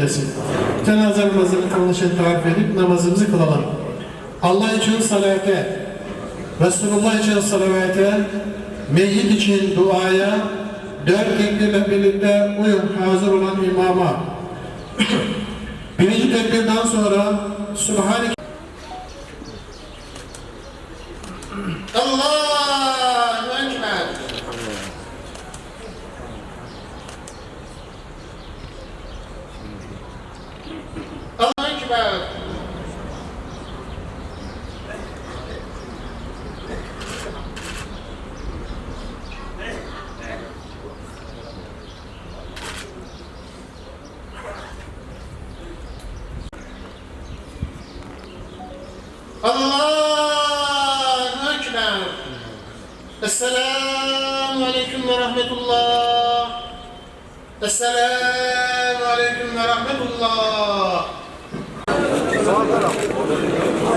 mezesi. Cenaze namazını kılınışını tarif edip namazımızı kılalım. Allah için salate, Resulullah için salavete, meyyit için duaya, dört tekbirle birlikte uyum hazır olan imama. Birinci tekbirden sonra Subhaneke Allahu Ekber. Allahu Ekber. Allahu Ekber. Esselamu Aleyküm ve Rahmetullah. Esselamu Aleyküm ve Rahmetullah. Sultan Dövüş